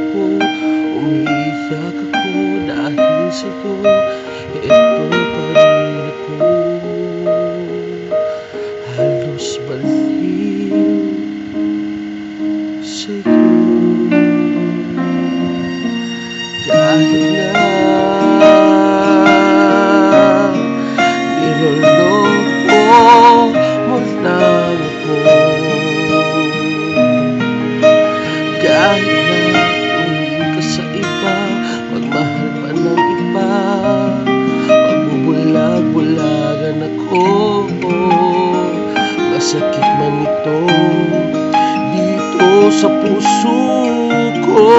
ako Umiiyak ako dahil sa'yo Ito pa rin ako Halos baliw sa'yo Kahit na Niloloko mo sa puso ko.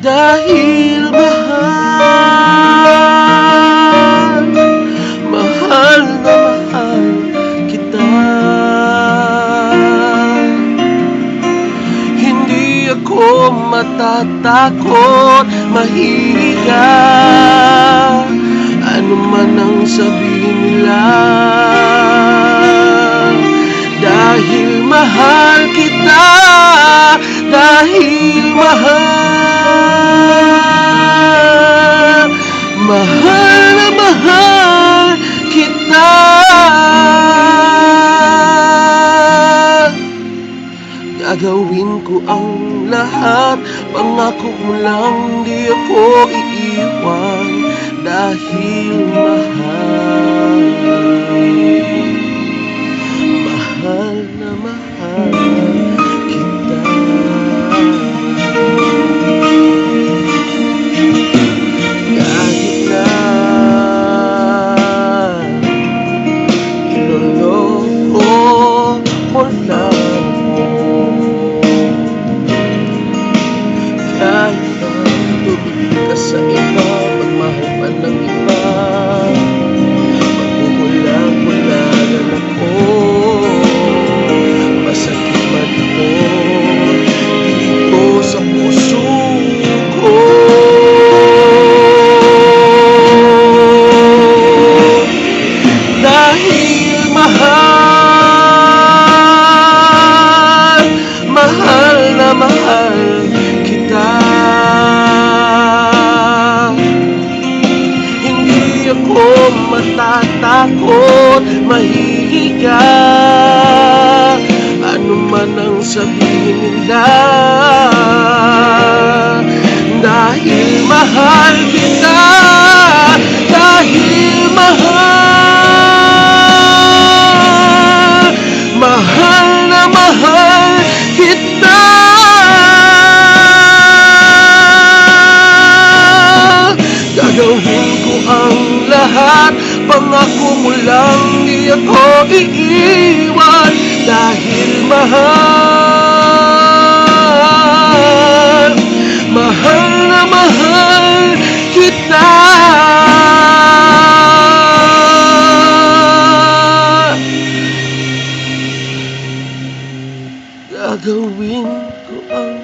Dahil mahal Mahal na mahal kita. Hindi ako matatakot Mahihiga. Ano man ang sabihin nila Gagawin ko ang lahat. Pangako mo lang di ako iiwan. Dahil mahal. Mahal matatakot Mahihiga Ano man ang sabihin nila Pangako mo lang di ako iiwan Dahil mahal. Mahal na mahal kita. Gagawin ko ang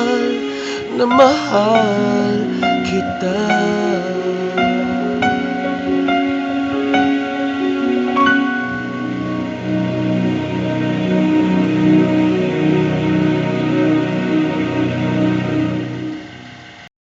Mahal na mahal kita